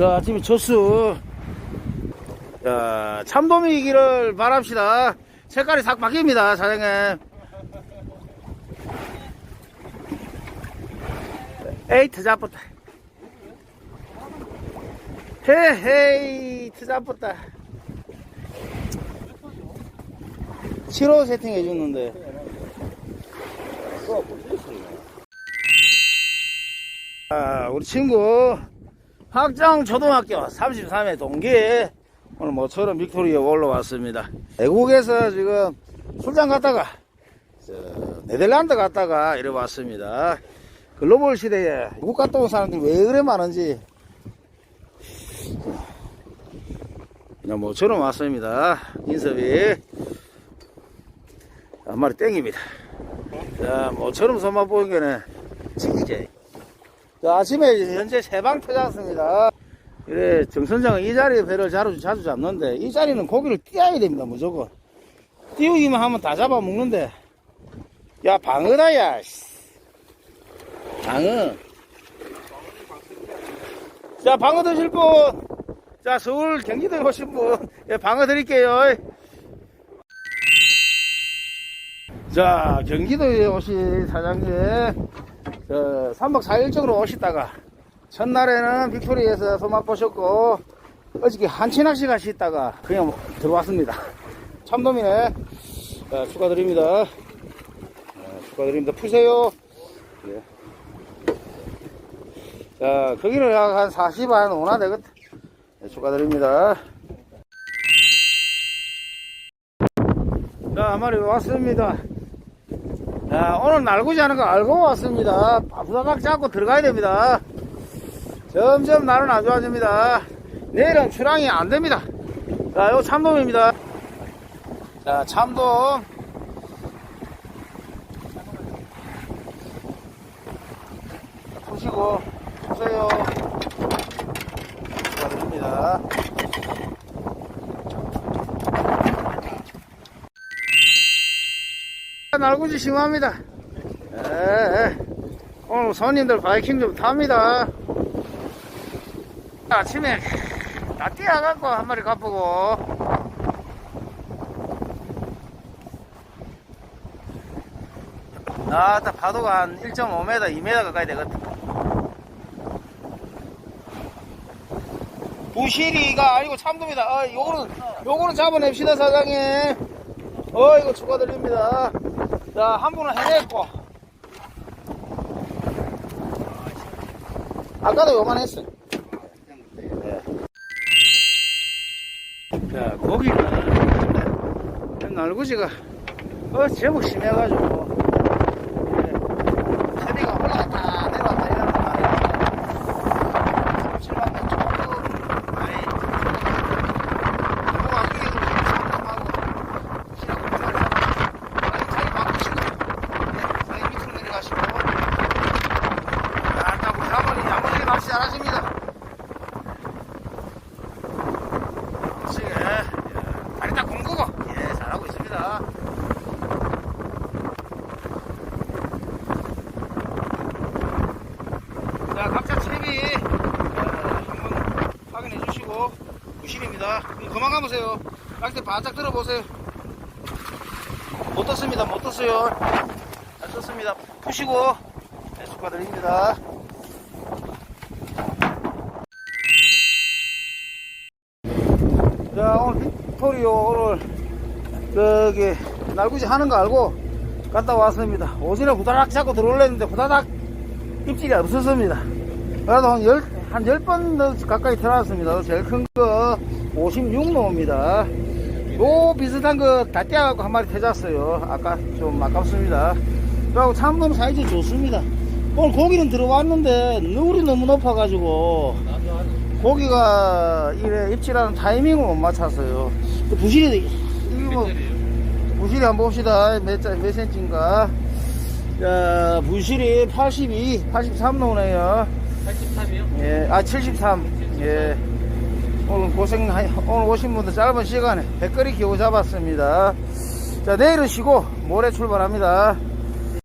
자, 아침에 첫수. 자, 참돔이기를 바랍시다. 색깔이 싹 바뀝니다, 사장님. 에이, 트 잡았다. 헤헤이, 트잡았다. 7호 세팅 해줬는데. 아, 우리 친구 학장 초등학교 33회 동기 오늘 모처럼 빅토리에 올라왔습니다. 외국에서 지금 출장 갔다가 저, 네덜란드 갔다가 이래 왔습니다. 글로벌 시대에 외국 갔다 온 사람들이 왜 그래 많은지 그냥 모처럼 왔습니다. 인섭이 한 마리 땡깁니다. 자, 모처럼 손맛 게는 치기제. 자, 아침에 현재 세 방 터졌습니다. 그래, 정선장은 이 자리에 배를 자주, 자주 잡는데, 이 자리는 고기를 띄어야 됩니다, 무조건. 띄우기만 하면 다 잡아먹는데. 야, 방어다, 야. 씨. 방어. 자, 방어 드실 분. 자, 서울 경기도에 오신 분. 예, 방어 드릴게요. 자, 경기도에 오신 사장님. 저 3박 4일적으로 오시다가 첫날에는 빅토리에서 소맛 보셨고 어저께 한치 낚시 가시다가 그냥 뭐 들어왔습니다. 참돔이네. 자, 축하드립니다. 자, 축하드립니다. 푸세요. 예. 자, 거기를 한 40안 오나 되겠다. 네, 축하드립니다. 자, 한 마리 왔습니다. 자, 오늘 날고지 않은 거 알고 왔습니다. 부다각 잡고 들어가야 됩니다. 점점 날은 안 좋아집니다. 내일은 출항이 안 됩니다. 자, 요 참돔입니다. 자, 참돔. 푸시고, 푸세요. 축하드립니다. 날고지 심합니다. 에, 에. 오늘 손님들 바이킹 좀 탑니다. 아침에 다 뛰어갖고 한 마리 갚고. 아따 파도가 한 1.5m, 2m 가까이 되거든. 부시리가 아니고 참돔이다. 어, 요거는, 요거는 잡아냅시다, 사장님. 어, 이거 축하드립니다. 자, 한 분은 해냈고. 아까도 요만했어. 네. 자, 고기가, 날구지가, 어, 제법 심해가지고. 네. 세비가 올라갔다, 내려왔다, 이러는 말이야. 잠시만요, 조금, 아이, 너무 아끼게 좀 상담하고, 시라고 부탁드립니다. 아니, 자리 바꾸시고, 네, 자리 밑으로 내려가시고. 아까 우리 사모님 야무지게 낚시 잘하십니다. 지금, 예, 다리 딱 공구고, 예, 잘하고 있습니다. 자, 각자 채비, 예, 한번 확인해 주시고, 부실입니다. 그럼 그만 가보세요. 낚시 바짝 들어보세요. 못 떴습니다. 못 떴어요. 잘 떴습니다. 푸시고 네, 축하드립니다. 자 오늘 빅토리오 오늘 저기 날구지 하는 거 알고 갔다 왔습니다. 오전에 후다닥 잡고 들어올랬는데 후다닥 입질이 없었습니다. 그래도 한 열, 한 열 번 가까이 들어왔습니다. 제일 큰 거 56노입니다. 요 비슷한 거 다 떼어갖고 한 마리 태졌어요. 아까 좀 아깝습니다. 그리고 참돔 사이즈 좋습니다. 오늘 고기는 들어왔는데 누울이 너무 높아가지고 고기가 이래 입질하는 타이밍을 못 맞췄어요. 또 부실이 이거 뭐 부실이 한번 봅시다. 몇, 자- 몇 센치인가. 자, 부실이 82, 83노네요. 83이요? 예, 아, 73. 예. 오늘 고생, 오늘 오신 분들 짧은 시간에 백거리 기호 잡았습니다. 자, 내일은 쉬고 모레 출발합니다.